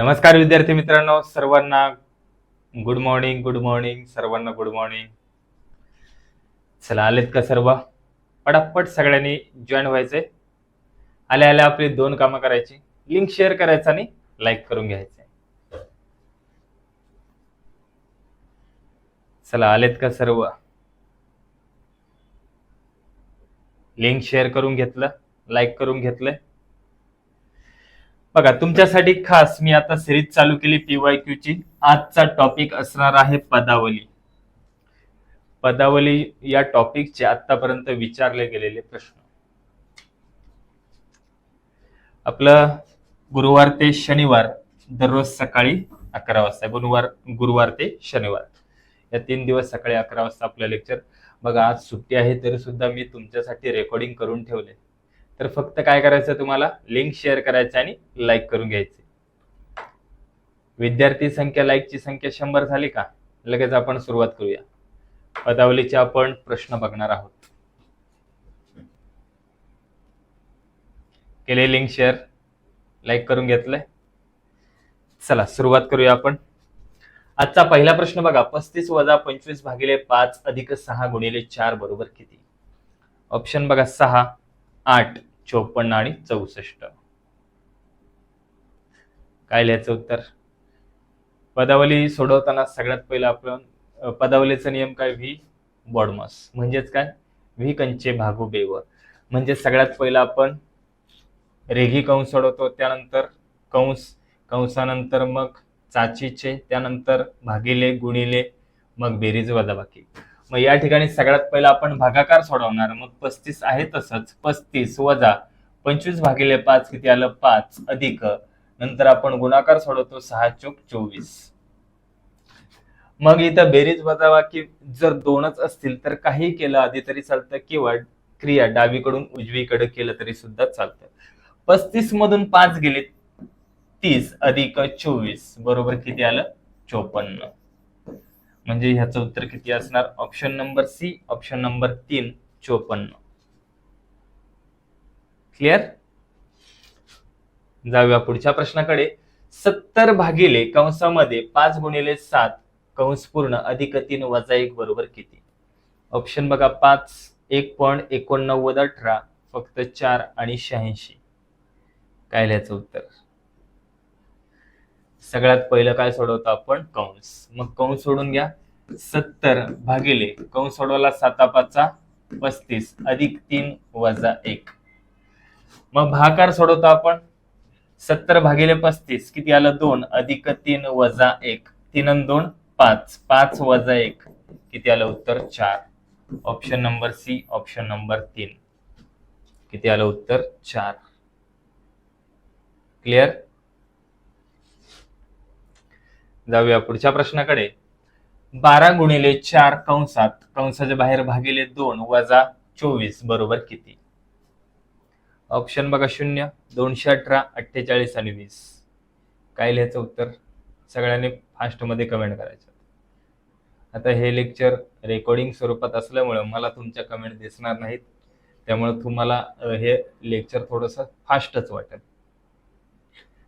नमस्कार विद्यार्थी मित्रांनो सर्वांना गुड मॉर्निंग गुड मॉर्निंग सर्वांना गुड मॉर्निंग चला आलेत का सर्व? पटापट सगळ्यांनी जॉईन व्हायचे आल्या आल्या आपली दोन कामं करायची. लिंक शेअर करायचं आणि लाईक करून घ्यायचे चला आलेत का सर्व? लिंक शेअर करून घेतलं लाईक करून घेतलंय. बघा तुमच्यासाठी खास मी आता सिरीज चालू केली पीवाय क्यू ची. आजचा टॉपिक असणार आहे पदावली. पदावली या टॉपिकचे आतापर्यंत विचारले गेलेले प्रश्न. आपलं गुरुवार ते शनिवार दररोज सकाळी अकरा वाजता गुरुवार गुरुवार ते शनिवार. या तीन दिवस सकाळी अकरा वाजता आपलं लेक्चर बघा आज सुट्टी आहे तरी सुद्धा मी तुमच्यासाठी रेकॉर्डिंग करून ठेवले. तर फक्त काय करायचं तुम्हाला? लिंक शेअर करायचं आणि लाईक करून घ्यायचे. विद्यार्थी संख्या लाईकची संख्या शंभर झाली का? लगेच आपण सुरुवात करूया. पदावलीचे आपण प्रश्न बघणार आहोत. केले लिंक शेअर लाईक करून घेतलंय? चला सुरुवात करूया आपण. आजचा पहिला प्रश्न बघा. पस्तीस वजा पंचवीस भागिले पाच अधिक सहा गुणिले चार बरोबर किती? ऑप्शन बघा सहा आठ. चोपन्न आणि चौसष्ट. काय लिहायचं उत्तर? पदावली सोडवताना सगळ्यात पहिलं आपण पदावलीचा नियम काय? व्ही बॉडमॉस म्हणजेच काय? व्ही कंचे भागू बेवर म्हणजे सगळ्यात पहिलं आपण रेघी कंस सोडवतो त्यानंतर कंस कंसानंतर मग चाचीचे त्यानंतर भागिले गुणिले मग बेरीज वजाबाकी. मग या ठिकाणी सगळ्यात पहिला आपण भागाकार सोडवणार. मग पस्तीस आहे तसंच. पस्तीस वजा पंचवीस भागिले पाच किती आलं? पाच अधिक. नंतर आपण गुणाकार सोडवतो सहा चोक चोवीस. मग इथं बेरीज वजाबाकी जर दोनच असतील तर काही केलं आधी तरी चालतं किंवा क्रिया डावीकडून उजवीकडे केलं तरी सुद्धा चालतं. पस्तीस मधून पाच गेले तीस अधिक चोवीस. बरोबर किती आलं? चोपन्न. म्हणजे ह्याचं उत्तर किती असणार? Option number C option number तीन चोपन्न. क्लिअर जाऊया पुढच्या प्रश्नाकडे. सत्तर भागिले कंसामध्ये पाच गुणिले सात कंस पूर्ण अधिक तीन वजा एक बरोबर किती? ऑप्शन बघा पाच एक पॉईंट एकोणनव्वद अठरा फक्त चार आणि शहाऐंशी. काय लिहायचं उत्तर? सगळ्यात पहिलं काय सोडवतो आपण? कंस. मग कंस सोडून घ्या. सत्तर भागिले कंस सोडवला साता पाचा पस्तीस अधिक तीन वजा एक. मग भाकार सोडवतो आपण. सत्तर भागिले पस्तीस किती आलं? दोन. अधिक तीन वजा एक. तीन आणि दोन पाच. पाच वजा एक. किती आलं? उत्तर चार. Option number C option number तीन. किती आलं? उत्तर चार. क्लिअर जाऊया पुढच्या प्रश्नाकडे. बारा गुणिले चार कंसात कंसाच्या बाहेर भागिले दोन वजा चोवीस बरोबर किती? ऑप्शन बघा शून्य दोनशे अठरा अठ्ठेचाळीस आणि वीस. काय लिहायचं उत्तर? सगळ्यांनी फास्टमध्ये कमेंट करायचं. आता हे लेक्चर रेकॉर्डिंग स्वरूपात असल्यामुळं मला तुमच्या कमेंट दिसणार नाहीत. त्यामुळे तुम्हाला हे लेक्चर थोडंसं फास्टच वाटेल.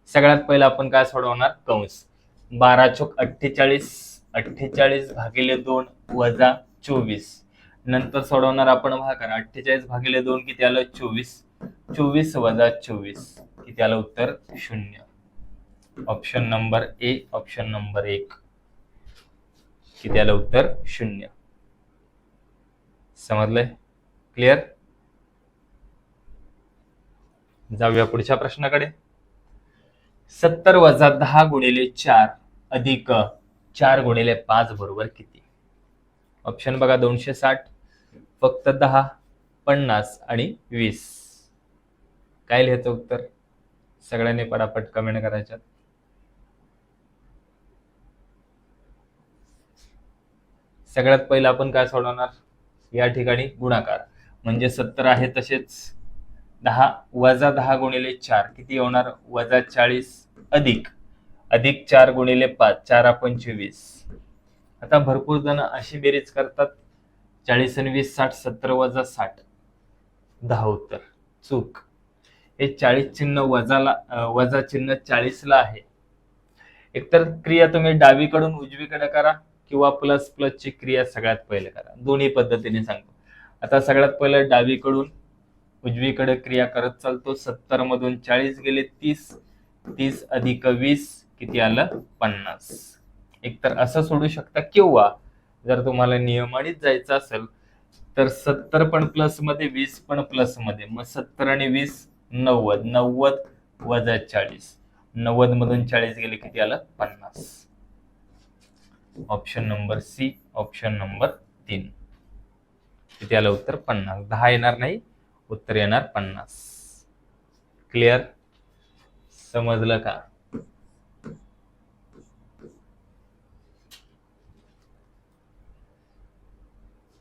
सगळ्यात पहिलं आपण काय सोडवणार? कंस. बारा चोक अठ्ठेचाळीस अठ्ठेचाळीस भागिले दोन वजा चोवीस. नंतर सोडवणार आपण भागाकार अठ्ठेचाळीस भागिले दोन किती आलं? चोवीस. चोवीस वजा चोवीस. किती आलं उत्तर? शून्य. Option number A option number एक. किती आलं उत्तर? शून्य. समजलंय? क्लिअर जाऊया पुढच्या प्रश्नाकडे. सत्तर वजा दहा गुणिले चार. अधिक चार गुणिले पाच बरोबर किती? ऑप्शन बघा दोनशे साठ फक्त दहा पन्नास आणि वीस. काय लिहायचं उत्तर? सगळ्यांनी पटापट कमेंट करायच्यात सगळ्यात पहिलं आपण काय सोडवणार? या ठिकाणी गुणाकार. म्हणजे सत्तर आहे तसेच दहा वजा दहा गुणिले चार. किती होणार? वजा चाळीस अधिक. अधिक चार गुणिले पाच चार पंचवीस आता भरपूर जण अशी बेरीज करतात चाळीस आणि वीस साठ सत्तर वजा साठ. दहा उत्तर. चूक. हे चाळीस चिन्ह वजाला वजा चिन्ह चाळीसला आहे. एकतर क्रिया तुम्ही डावीकडून उजवीकडे करा किंवा प्लस प्लसची क्रिया सगळ्यात पहिले करा. दोन्ही पद्धतीने सांगतो. आता सगळ्यात पहिलं डावीकडून उजवीकडे क्रिया करत चालतो. सत्तर मधून चाळीस गेले तीस तीस अधिक वीस किती आलं? पन्नास. एकतर असं सोडू शकता किंवा जर तुम्हाला नियमानीत जायचं असेल तर सत्तर पण प्लसमध्ये वीस पण प्लसमध्ये. मग सत्तर आणि वीस नव्वद. नव्वद वजा चाळीस. नव्वद मधून चाळीस गेले किती आलं? पन्नास. Option number C option number तीन. किती आलं उत्तर? पन्नास. दहा येणार नाही उत्तर येणार पन्नास. क्लिअर समजलं का?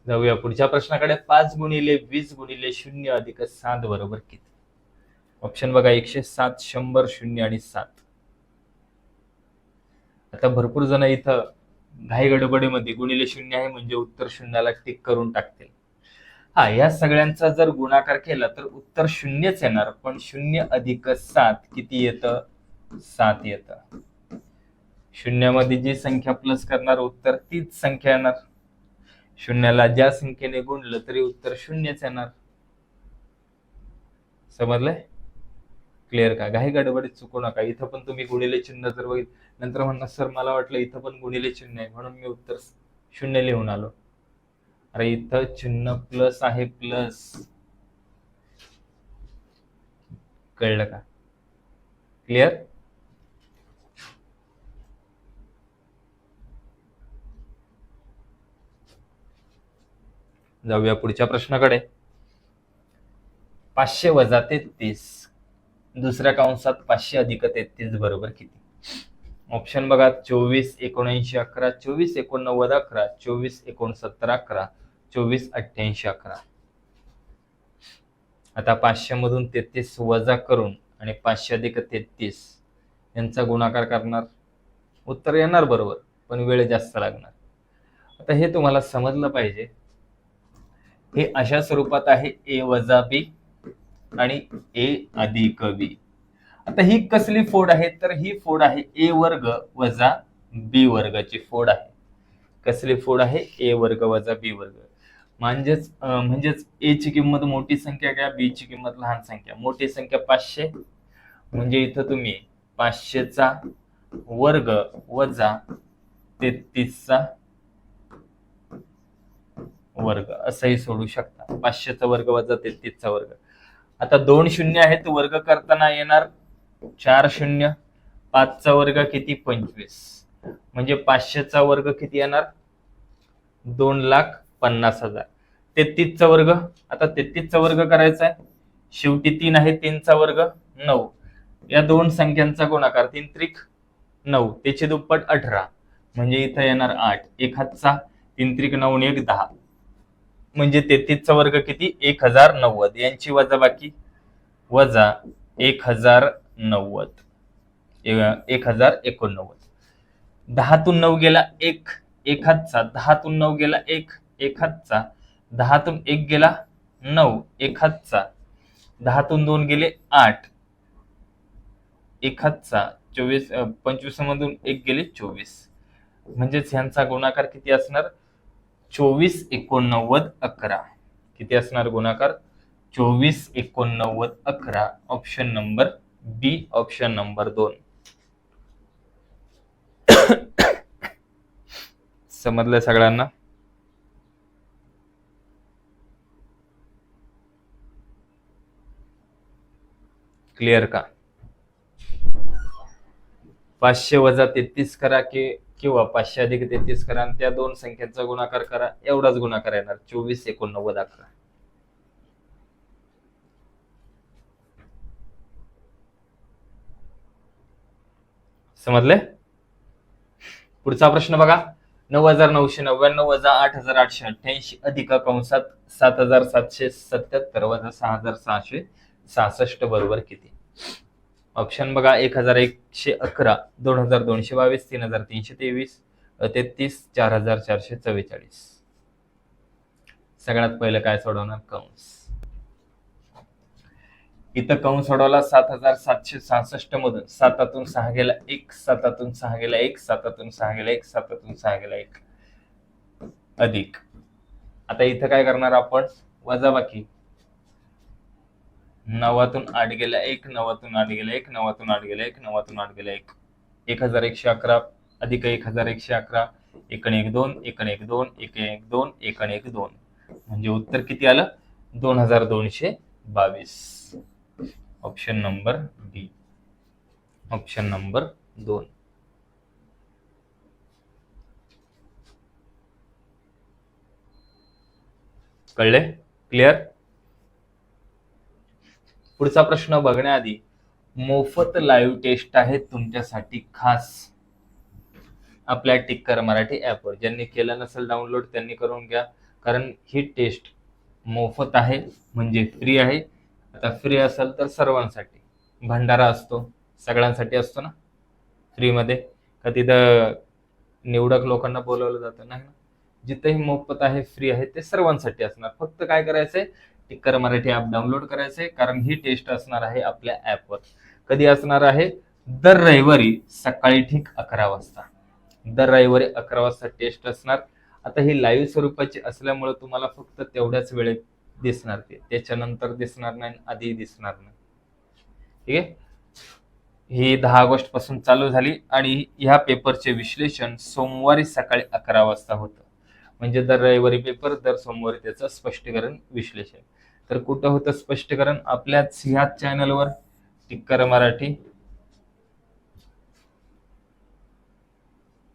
जाऊया. पुढच्या प्रश्नाकडे पाच गुणिले वीस गुणिले शून्य अधिक सात बरोबर किती? ऑप्शन बघा एकशे सात शंभर शून्य आणि सात. आता भरपूर जण इथं घाई गडबडीमध्ये गुणिले शून्य आहे म्हणजे उत्तर शून्याला टिक करून टाकतील. हा या सगळ्यांचा जर गुणाकार केला तर उत्तर शून्यच येणार पण शून्य अधिक सात किती येतं? सात येतं. शून्यामध्ये जी संख्या प्लस करणार उत्तर तीच संख्या येणार. शून्याला ज्या संख्येने गुणलं तरी उत्तर शून्यच येणार. समजलंय? क्लिअर का? घाई गडबडीत चुकू नका. इथं पण तुम्ही गुणिले चिन्ह जर बघितलं नंतर म्हणणार सर मला वाटलं इथं पण गुणिले चिन्ह आहे. म्हणून मी उत्तर शून्य लिहून आलो. अरे इथं चिन्ह प्लस आहे प्लस. कळलं का? क्लिअर जाऊया पुढच्या प्रश्नाकडे. पाचशे वजा तेहतीस दुसऱ्या कंसात पाचशे अधिक तेहतीस बरोबर किती? ऑप्शन बघा चोवीस एकोणऐंशी अकरा चोवीस एकोणनव्वद अकरा चोवीस एकोणसत्तर अकरा चोवीस अठ्ठ्याऐंशी अकरा. आता पाचशे मधून तेहतीस वजा करून आणि पाचशे अधिक तेहतीस यांचा गुणाकार करणार. उत्तर येणार बरोबर पण वेळ जास्त लागणार. आता हे तुम्हाला समजलं पाहिजे. हे अशा स्वरूपात आहे ए वजा बी आणि ए अधिक बी. आता ही कसली फोड आहे? तर ही फोड आहे ए वर्ग वजा बी वर्गाची फोड आहे. कसली फोड आहे? ए वर्ग वजा बी वर्ग. म्हणजेच म्हणजेच ए ची किंमत मोठी संख्या घ्या बी ची किंमत लहान संख्या. मोठी संख्या पाचशे. म्हणजे इथं तुम्ही पाचशेचा वर्ग वजा तेहतीसचा वर्ग असंही सोडू शकता. पाचशेचा वर्ग वजा तेहतीसचा वर्ग. आता दोन शून्य आहेत वर्ग करताना येणार चार शून्य पाचचा वर्ग किती? पंचवीस. म्हणजे पाचशेचा वर्ग किती येणार? दोन लाख पन्नास हजार. तेहतीसचा वर्ग आता तेहतीसचा वर्ग करायचा आहे. शेवटी तीन आहे तीनचा वर्ग नऊ. या दोन संख्यांचा गुणाकार तीन त्रिक नऊ. त्याचे दुप्पट अठरा. म्हणजे इथं येणार आठ. एक हातचा तीन त्रिक नऊ एक दहा. म्हणजे तेहतीसचा वर्ग किती? एक हजार नव्वद. यांची वजा बाकी? वजा एक हजार नव्वद. एक हजार एकोणनव्वद. दहातून नऊ गेला एक एक हातचा दहातून नऊ गेला एक एक हातचा दहातून एक गेला नऊ एक हातचा दहातून दोन गेले आठ एक हातचा चोवीस पंचवीस मधून एक गेले चोवीस. म्हणजेच ह्यांचा गुणाकार किती असणार? चोवीस एकोणनव्वद अकरा. किती असणार गुणाकार? चोवीस एकोणनव्वद अकरा option number B option number दोन. समजलं सगळ्यांना? क्लिअर का? पाचशे वजा तेहतीस करा की किंवा पाचशे अधिक तेहतीस करा आणि त्या दोन संख्यांचा गुणाकार करा. एवढाच गुणाकार येणार. चोवीस एकोणनव्वद अकरा. समजले? पुढचा प्रश्न बघा. नऊ हजार नऊशे नव्याण्णव वजा आठ हजार आठशे अठ्ठ्याऐंशी अधिक कंसात सात हजार सातशे सत्याहत्तर वजा सहा हजार सहाशे सहासष्ट बरोबर किती? ऑप्शन बघा एक हजार एकशे अकरा दोन हजार दोनशे बावीस तीन हजार तीनशे तेवीस तेहतीस चार हजार चारशे चव्वेचाळीस. सगळ्यात पहिलं काय सोडवणार? कंस. इथं कंस सोडवला सात हजार सातशे सहासष्ट मधून. सातातून सहा गेला एक सातातून सहा गेला एक सातातून सहा गेला एक सातातून सहा गेला एक. अधिक. आता इथं काय करणार आपण? वजाबाकी. नवातून आठ गेला एक नवातून आठ गेला एक नवातून आठ गेला एक नवातून आठ गेला एक. एक हजार एकशे अकरा अधिक एक हजार एकशे अकरा एकण एक दोन एकण एक दोन एक एक दोन एकण एक दोन. म्हणजे उत्तर किती आलं? दोन हजार दोनशे बावीस. Option number B option number दोन. कळले? क्लिअर पुढचा प्रश्न बघण्याआधी मोफत लाईव्ह टेस्ट आहे तुमच्यासाठी खास. आपल्या टिक्कर मराठी ॲपवर ज्यांनी केलं नसेल डाउनलोड त्यांनी करून घ्या. कारण ही टेस्ट मोफत आहे म्हणजे फ्री आहे. आता फ्री असेल तर सर्वांसाठी. भंडारा असतो सगळ्यांसाठी असतो ना? फ्रीमध्ये का तिथं निवडक लोकांना बोलवलं जातं नाही ना? जिथंही मोफत आहे फ्री आहे ते सर्वांसाठी असणार. फक्त काय करायचंय? टिक्कर मराठी ॲप डाउनलोड करायचंय कारण ही टेस्ट असणार आहे आपल्या ॲपवर कधी असणार आहे? दर रविवारी सकाळी ठीक अकरा वाजता. दर रविवारी अकरा वाजता टेस्ट असणार. आता ही लाईव्ह स्वरूपाची असल्यामुळे तुम्हाला फक्त तेवढ्याच वेळेत दिसणार ते. त्याच्यानंतर दिसणार नाही आधी दिसणार नाही. ठीक आहे? ही दहा ऑगस्टपासून चालू झाली आणि ह्या पेपरचे विश्लेषण सोमवारी सकाळी अकरा वाजता होतं. म्हणजे दर रविवारी पेपर दर सोमवारी त्याचं स्पष्टीकरण विश्लेषण. तर कुठं होतं स्पष्टीकरण? आपल्याच ह्याच चॅनलवर टिक्कर मराठी.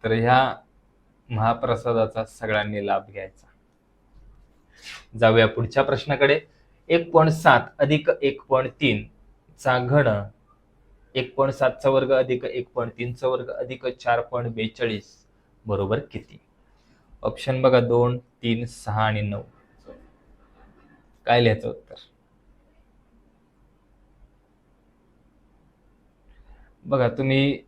तर ह्या महाप्रसादाचा सगळ्यांनी लाभ घ्यायचा. जाऊया पुढच्या प्रश्नाकडे. एक पॉईंट सात अधिक एक पॉईंट तीन चा घन एक पॉईंट सातचा वर्ग अधिक एक पॉईंट तीनचा वर्ग अधिक चार पॉईंट बेचाळीस बरोबर किती? ऑप्शन बघा दोन तीन सहा आणि नऊ. काय लिहायचं उत्तर? बघा तुम्ही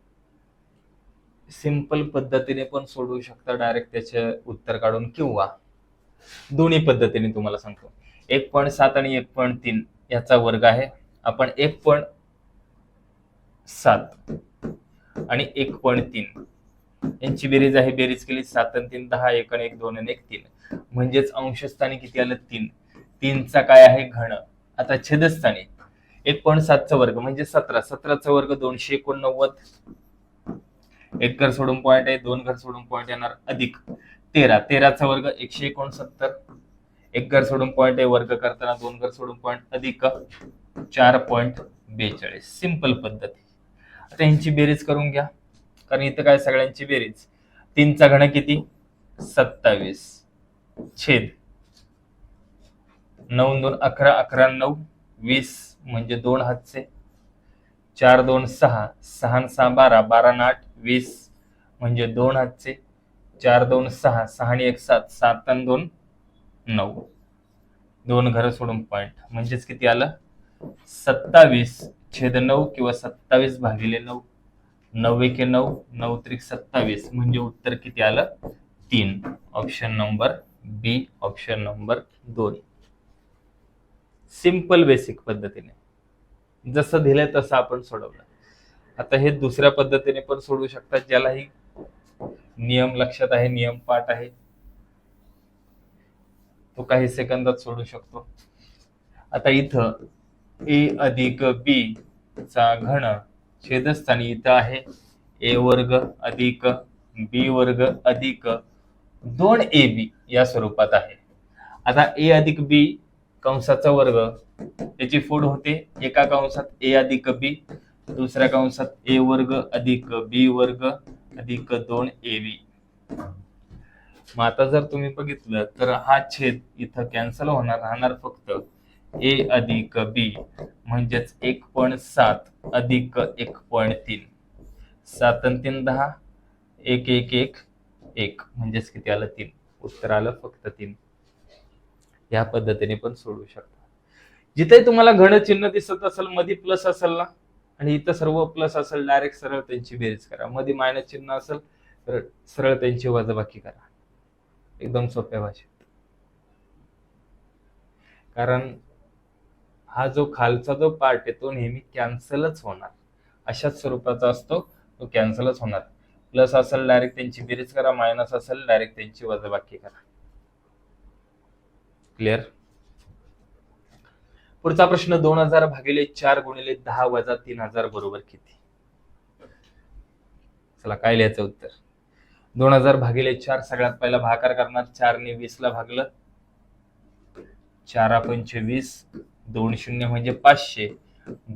सिंपल पद्धतीने पण सोडवू शकता डायरेक्ट त्याचे उत्तर काढून किंवा दोन्ही पद्धतीने तुम्हाला सांगतो. एक पॉईंट सात आणि एक पॉईंट तीन याचा वर्ग आहे. आपण एक पॉईंट सात आणि एक पॉईंट तीन यांची बेरीज आहे. बेरीज केली सात आणि तीन दहा एक आणि एक दोन आणि एक तीन. म्हणजेच अंशस्थानी किती आलं? तीन. तीनचा काय आहे? घन. आता छेदस्थानी. एक पॉईंट सातचा वर्ग म्हणजे सतरा. सतराचा वर्ग दोनशे एकोणनव्वद. एक घर सोडून पॉईंट आहे. दोन घर सोडून पॉईंट येणार अधिक. तेरा. तेराचा वर्ग एकशे एकोणसत्तर. एक घर सोडून पॉईंट आहे. वर्ग करताना दोन घर सोडून पॉईंट अधिक. चार पॉईंट बेचाळीस. सिंपल पद्धती. आता यांची बेरीज करून घ्या. कारण इथं काय सगळ्यांची बेरीज. तीनचा घण किती? सत्तावीस. छेद. नऊ दोन अकरा अकरा नऊ वीस म्हणजे दोन हातचे. चार दोन सहा. सहा सहा बारा. बारा आठ वीस म्हणजे दोन हातचे. चार दोन सहा. सहा आणि एक सात. सात आणि दोन नऊ. दोन घर सोडून पॉईंट म्हणजेच किती आलं? सत्तावीस. छेद नऊ किंवा सत्तावीस भागिले नऊ. नऊ एके नऊ नऊ त्रिक सत्तावीस म्हणजे उत्तर किती आलं? तीन. Option number B option number दोन. सिंपल बेसिक पद्धतीने. जसं दिलंय तसं आपण सोडवलं. आता हे दुसऱ्या पद्धतीने पण सोडवू शकतात ज्यालाही नियम लक्षात आहे नियम पाठ आहे. तो काही सेकंदात सोडू शकतो. आता इथं ए अधिक बी चा घन छेदस्थानी इथं आहे. ए वर्ग अधिक बी वर्ग अधिक दोन ए बी या स्वरूपात आहे. आता ए अधिक बी कंसाचा वर्ग त्याची फोड होते एका कंसात ए अधिक बी दुसऱ्या कंसात ए वर्ग अधिक बी वर्ग अधिक दोन ए बी. मग आता जर तुम्ही बघितलं तर हा छेद इथं कॅन्सल होणार राहणार फक्त ए अधिक बी म्हणजेच एक पॉईंट सात अधिक एक पॉईंट तीन. सात आणि तीन दहा एक एक एक एक. म्हणजेच किती आलं? तीन. उत्तर आलं फक्त तीन. या पद्धतीने पण सोडू शकता. जिथे तुम्हाला घन चिन्ह दिसत असेल मध्ये प्लस असेल ना आणि इथं सर्व प्लस असेल डायरेक्ट सरळ त्यांची बेरीज करा. मध्ये मायनस चिन्ह असेल तर सरळ त्यांची वजाबाकी करा. एकदम सोप्या भाषेत. कारण हा जो खालचा जो पार्ट आहे तो नेहमी कॅन्सलच होणार. अशाच स्वरूपाचा असतो तो कॅन्सलच होणार. प्लस असेल डायरेक्ट त्यांची बेरीज करा मायनस असेल डायरेक्ट त्यांची वजाबाकी करा. क्लिअर पुढचा प्रश्न दोन हजार भागिले चार गुणिले दहा वजा तीन हजार बरोबर किती? चला काय लिहायचं उत्तर? दोन हजार भागिले चार सगळ्यात पहिला भाकार करणार चारने वीस ला भागलं. चारा पंचवीस दोन शून्य म्हणजे पाचशे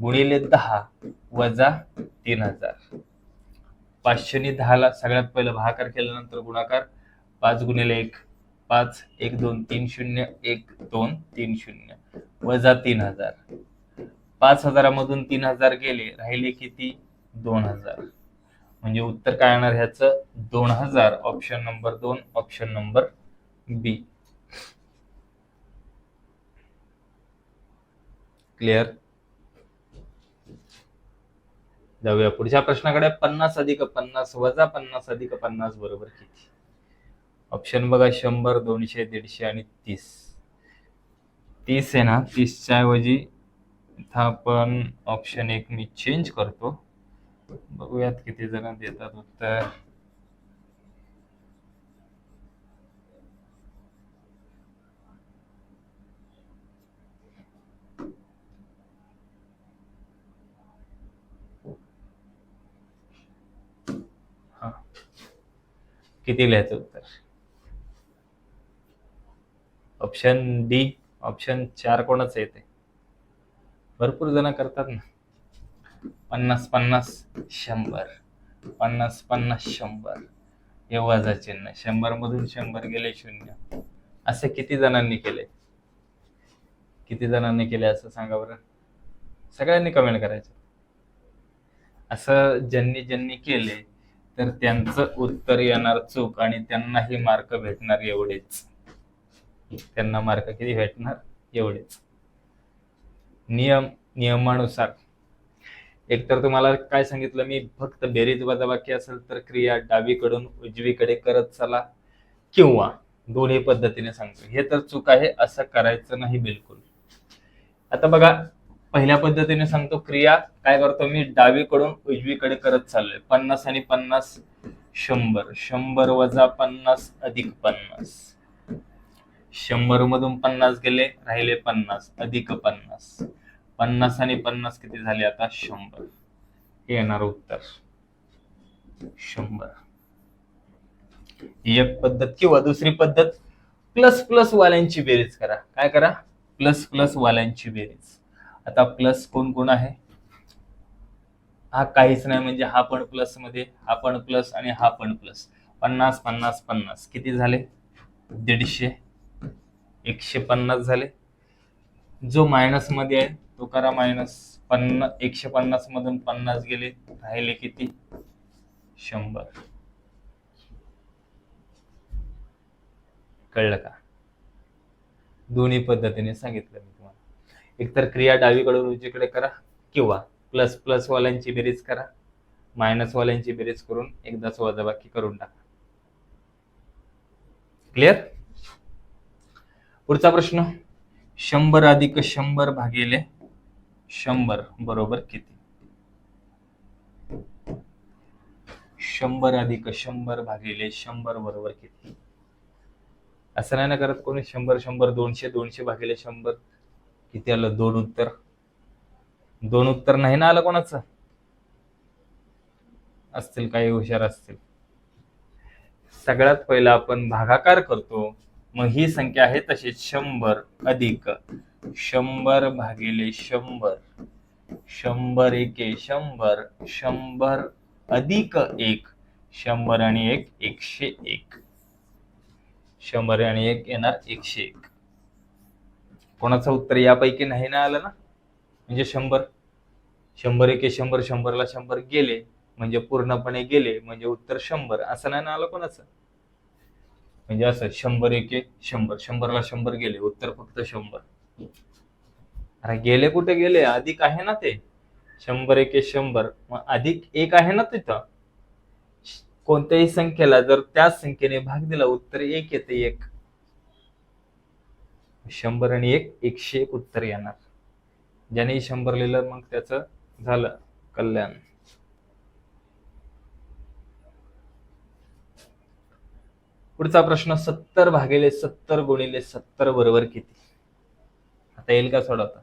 गुणिले दहा वजा तीन हजार. पाचशेने दहाला सगळ्यात पहिलं भाकार केल्यानंतर गुणाकार पाच गुणिले एक पाच एक दोन तीन शून्य एक दोन तीन शून्य वजा तीन हजार. पाच हजारामधून तीन हजार गेले राहिले किती? दोन हजार. म्हणजे उत्तर काय येणार ह्याचं? दोन हजार ऑप्शन नंबर दोन ऑप्शन नंबर बी क्लिअर जाऊया. पुढच्या प्रश्नाकडे पन्नास अधिक पन्नास वजा पन्नास अधिक पन्नास बरोबर किती? ऑप्शन बघा शंभर दोनशे दीडशे आणि तीस. तीस आहे ना? तीसच्या ऐवजी इथं आपण ऑप्शन एक मी चेंज करतो. बघूयात किती जण देतात उत्तर. किती लिहायचं उत्तर? ऑप्शन डी ऑप्शन चार कोणाच येते भरपूर जण करतात ना. पन्नास पन्नास शंभर. पन्नास पन्नास शंभर. हे चिन्ह. शंभर मधून शंभर गेले शून्य. असे किती जणांनी केले? किती जणांनी केले असं सांगा बरं. सगळ्यांनी कमेंट करायचं. असं ज्यांनी ज्यांनी केले तर त्यांचं उत्तर येणार चूक आणि त्यांनाही मार्क भेटणार एवढेच. त्यांना मार्क किती भेटणार? एवढेच. नियम नियमानुसार. एकतर तुम्हाला काय सांगितलं मी फक्त बेरीज वजाबाकी असेल तर क्रिया डावीकडून उजवीकडे करत चला किंवा दोन्ही पद्धतीने सांगतो. हे तर चूक आहे असं करायचं नाही बिलकुल. आता बघा पहिल्या पद्धतीने सांगतो क्रिया काय करतो मी? डावीकडून उजवीकडे करत चाललोय. पन्नास आणि पन्नास शंभर. शंभर वजा पन्नास अधिक पन्नास. शंभर मधून पन्नास गेले राहिले पन्नास. अधिक पन्नास. पन्नास आणि पन्नास किती झाले आता? शंभर. हे येणार उत्तर. शंभर. एक पद्धत किंवा दुसरी पद्धत प्लस प्लस वाल्यांची बेरीज करा. काय करा? प्लस प्लस वाल्यांची बेरीज. आता प्लस कोण कोण आहे? हा काहीच नाही म्हणजे हा पण प्लसमध्ये हा पण प्लस आणि हा पण प्लस पन्नास पन्नास पन्नास. किती झाले? दीडशे. एकशे पन्नास झाले. जो मायनसमध्ये आहे तो करा मायनस पन्नास एकशे पन्नास मधून पन्नास गेले. राहिले किती? शंभर. कळलं का? दोन्ही पद्धतीने सांगितलं मी. एकतर क्रिया डावीकडून उजवीकडे करा किंवा प्लस प्लस वाल्यांची बेरीज करा. मायनस वाल्यांची बेरीज करून एकदाच वजाबाकी करून टाका. क्लिअर पुढचा प्रश्न. शंभर अधिक शंभर भागिले शंभर बरोबर किती? शंभर अधिक शंभर भागिले शंभर बरोबर किती? असं नाही ना करत कोणी? शंभर शंभर दोनशे दोनशे भागिले शंभर. किती आलं दोन उत्तर. दोन उत्तर नाही ना आलं कोणाचं? असतील काही हुशार असतील. सगळ्यात पहिला आपण भागाकार करतो. मग ही संख्या आहे तशीच शंभर अधिक शंभर भागिले शंभर. शंभर एके शंभर. शंभर अधिक एक. शंभर आणि एक एकशे एक. शंभर आणि एक येणार एकशे एक. कोणाचं उत्तर यापैकी नाही ना आलं ना? म्हणजे शंभर. शंभर एके शंभर शंभरला शंभर गेले म्हणजे पूर्णपणे गेले म्हणजे उत्तर शंभर. असं नाही ना आलं कोणाचं? म्हणजे असं शंभर एके शंभर. शंभरला शंभर गेले उत्तर फक्त शंभर. अरे गेले कुठे? गेले. अधिक आहे ना ते. शंभर एके शंभर. मग अधिक एक आहे ना तिथं. कोणत्याही संख्येला जर त्याच संख्येने भाग दिला उत्तर एक येते एक. शंभर आणि एक एकशे एक उत्तर येणार. ज्याने शंभर लिहिलं मग त्याचं झालं कल्याण. पुढचा प्रश्न सत्तर भागिले सत्तर गुणिले सत्तर बरोबर किती? आता येईल का सोडवता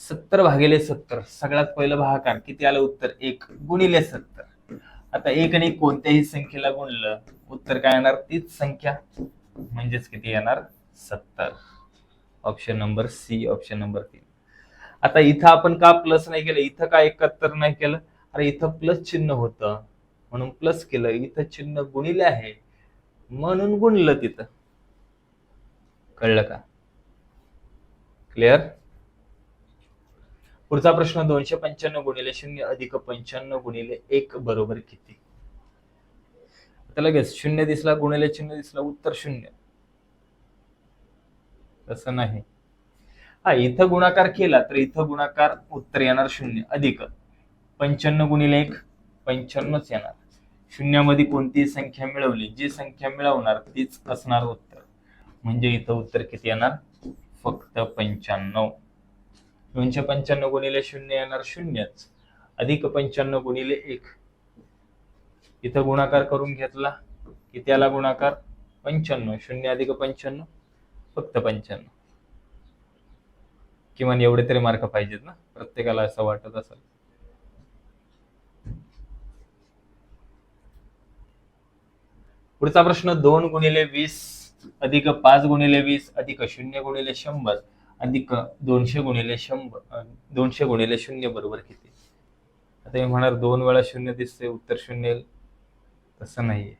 सत्तर भागिले सत्तर सगळ्यात पहिलं भागाकार किती आलं उत्तर? एक गुणिले सत्तर. आता एक आणि कोणत्याही संख्येला गुणलं उत्तर काय येणार? तीच संख्या. म्हणजेच किती येणार? सत्तर. Option number C option number तीन. आता इथं आपण का प्लस नाही केलं? इथं का एकाहत्तर नाही केलं? अरे इथं प्लस चिन्ह होतं. म्हणून प्लस केलं. इथं चिन्ह गुणिले आहे. म्हणून गुणलं तिथं. कळलं का? क्लिअर पुढचा प्रश्न दोनशे पंच्याण्णव गुणिले शून्य अधिक पंच्याण्णव गुणिले एक बरोबर किती? आता लगेच शून्य दिसला गुणिले चिन्ह दिसला उत्तर शून्य. तसं नाही. हा इथं गुणाकार केला तर इथं गुणाकार उत्तर येणार शून्य अधिक. पंच्याण्णव गुणिले एक पंच्याण्णवच येणार. शून्यामध्ये कोणतीही संख्या मिळवली? जी संख्या मिळवणार तीच असणार उत्तर. म्हणजे इथं उत्तर किती येणार? फक्त पंच्याण्णव. दोनशे पंच्याण्णव गुणिले शून्य येणार शून्यच. अधिक पंच्याण्णव गुणिले एक. इथं गुणाकार करून घेतला की त्याला गुणाकार पंच्याण्णव शून्य अधिक पंच्याण्णव फक्त पंच्याण्णव. किमान एवढे तरी मार्क पाहिजेत ना प्रत्येकाला असं वाटत असेल. पुढचा प्रश्न दोन गुणिले वीस अधिक पाच गुणिले वीस अधिक शून्य गुणिले शंभर. अधिक दोनशे गुणिले शंभर दोनशे गुणिले शून्य बरोबर किती? आता मी म्हणणार दोन वेळा शून्य दिसते उत्तर शून्य तसं नाहीये.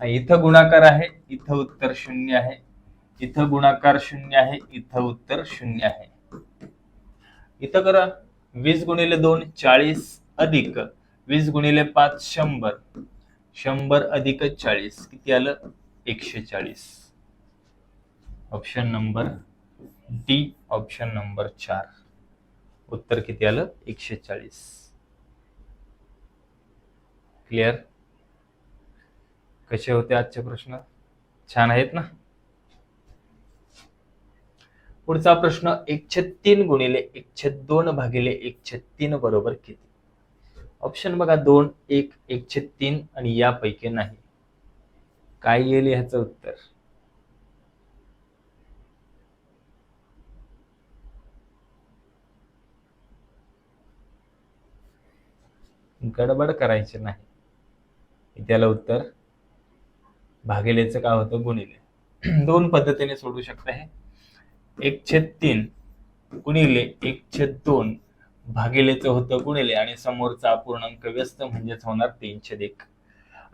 इथं गुणाकार आहे इथं उत्तर शून्य आहे. इथं गुणाकार शून्य आहे इथं उत्तर शून्य आहे. इथं करा वीस गुणिले दोन चाळीस अधिक. वीस गुणिले पाच शंभर. शंभर अधिक चाळीस किती आलं? एकशे चाळीस. Option number D option number चार. उत्तर किती आलं? एकशे चाळीस. क्लिअर कसे होते आजचे प्रश्न? छान आहेत ना? पुढचा प्रश्न एकशे तीन गुणिले एकशे दोन भागिले एकशे तीन बरोबर किती? ऑप्शन बघा दोन एक एकशे तीन आणि यापैकी नाही. काय येईल ह्याचं उत्तर? गडबड करायची नाही. त्याला उत्तर भागिलेचं काय होतं? गुणिले. दोन पद्धतीने सोडू शकता हे. एक छेद तीन गुणिले एक छेद दोन भागिलेचं होतं गुणिले आणि समोरचा अपूर्णांक व्यस्त म्हणजेच होणार तीन छेद एक.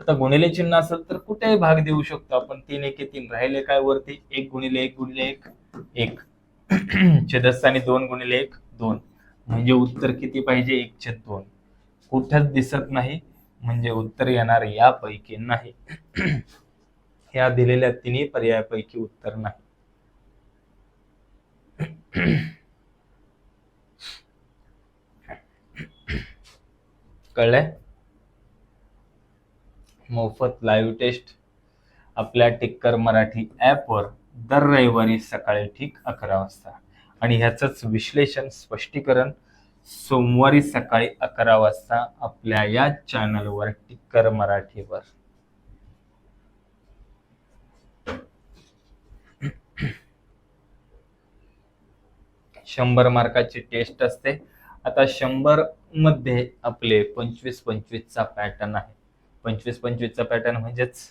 आता गुणिले चिन्ह असेल तर कुठेही भाग देऊ शकतो आपण. तीन एक तीन राहिले काय वरती? एक गुणिले एक गुणिले एक एक. छेदस्थानी दोन गुणिले एक दोन. म्हणजे उत्तर किती पाहिजे? एक छेद दोन. कुठेच दिसत नाही म्हणजे उत्तर येणार यापैकी नाही. ह्या दिलेल्या तिन्ही पर्यायापैकी उत्तर नाही. कळलंय? मोफत लाईव्ह टेस्ट आपल्या टिक्कर मराठी ॲपवर दर रविवारी सकाळी ठीक अकरा वाजता. आणि ह्याचंच विश्लेषण स्पष्टीकरण सोमवारी सकाळी अकरा वाजता आपल्या या चॅनलवर टिक्कर मराठीवर. शंभर मार्काची टेस्ट असते. आता शंभरमध्ये आपले पंचवीस पंचवीसचा पॅटर्न आहे. पंचवीस पंचवीसचा पॅटर्न म्हणजेच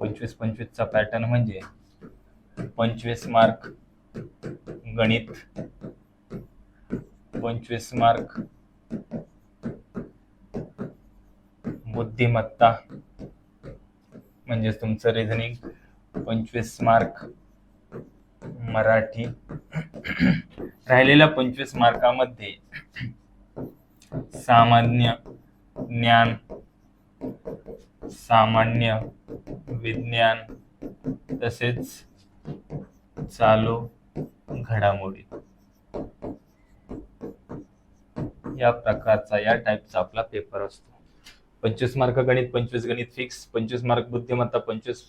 पंचवीस पंचवीसचा पॅटर्न म्हणजे पंचवीस मार्क गणित पंचवीस मार्क बुद्धिमत्ता म्हणजेच तुमचं रिझनिंग पंचवीस मार्क मराठी. राहिलेल्या पंचवीस मार्कामध्ये सामान्य ज्ञान सामान्य विज्ञान तसेच चालू घडामोडी. या प्रकारचा या टाईपचा आपला पेपर असतो. पंचवीस मार्क गणित पंचवीस गणित फिक्स पंचवीस मार्क बुद्धिमत्ता पंचवीस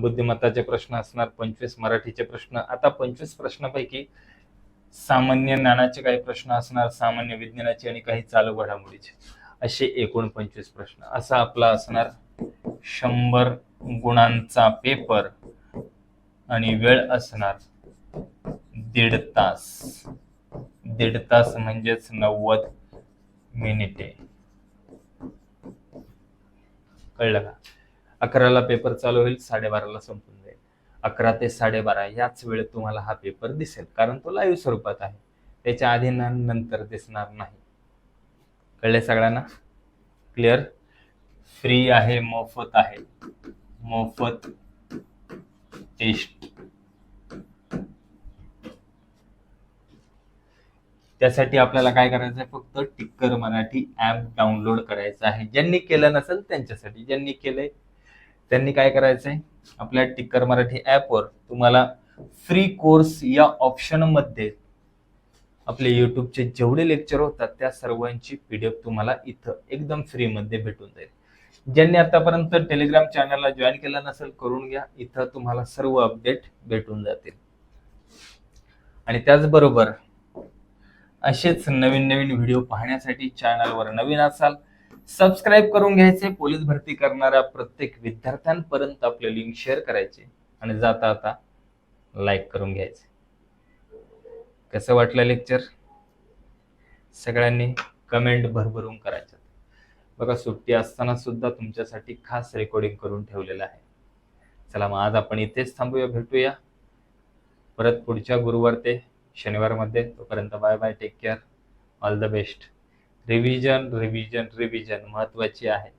बुद्धिमत्ताचे प्रश्न असणार पंचवीस मराठीचे प्रश्न. आता पंचवीस प्रश्नापैकी सामान्य ज्ञानाचे काही प्रश्न असणार सामान्य विज्ञानाचे आणि काही चालू घडामोडीचे. असे एकूण पंचवीस प्रश्न. असा आपला असणार शंभर गुणांचा पेपर आणि वेळ असणार दीड तास. दीड तास म्हणजेच नव्वद मिनिटे. कळलं का? अकराला पेपर चालू होईल साडेबाराला संपून जाईल. अकरा ते साडेबारा याच वेळेत तुम्हाला हा पेपर दिसेल कारण तो लाईव्ह स्वरूपात आहे. त्याच्या आधी ना नंतर दिसणार नाही. कळले सगळ्यांना? क्लिअर फ्री आहे मोफत आहे. मोफत टेस्ट त्यासाठी आपल्याला काय करायचं आहे? फक्त टिक्कर मराठी ऍप डाउनलोड करायचं आहे. ज्यांनी केलं नसेल त्यांच्यासाठी ज्यांनी केलंय त्यांनी काय करायचंय? आपल्या टिक्कर मराठी ॲपवर तुम्हाला फ्री कोर्स या ऑप्शनमध्ये आपले यूट्यूबचे जेवढे लेक्चर होतात त्या सर्वांची पीडीएफ तुम्हाला इथं एकदम फ्री मध्ये भेटून जाईल. ज्यांनी आतापर्यंत टेलिग्राम चॅनलला जॉईन केलं नसेल करून घ्या. इथं तुम्हाला सर्व अपडेट भेटून जातील. आणि त्याचबरोबर असेच नवीन नवीन व्हिडिओ पाहण्यासाठी चॅनलवर नवीन असाल सबस्क्राईब करून घ्यायचे. पोलीस भरती करणाऱ्या प्रत्येक विद्यार्थ्यांपर्यंत आपले लिंक शेअर करायचे आणि जाता आता लाईक करून घ्यायचे. कसं वाटलं लेक्चर सगळ्यांनी कमेंट भरभरून करायचं. बघा सुट्टी असताना सुद्धा तुमच्यासाठी खास रेकॉर्डिंग करून ठेवलेलं आहे. चला मग आज आपण इथेच थांबूया भेटूया. परत पुढच्या गुरुवार ते शनिवारमध्ये. तोपर्यंत bye bye take care all the best revision revision revision महत्वाची आहे.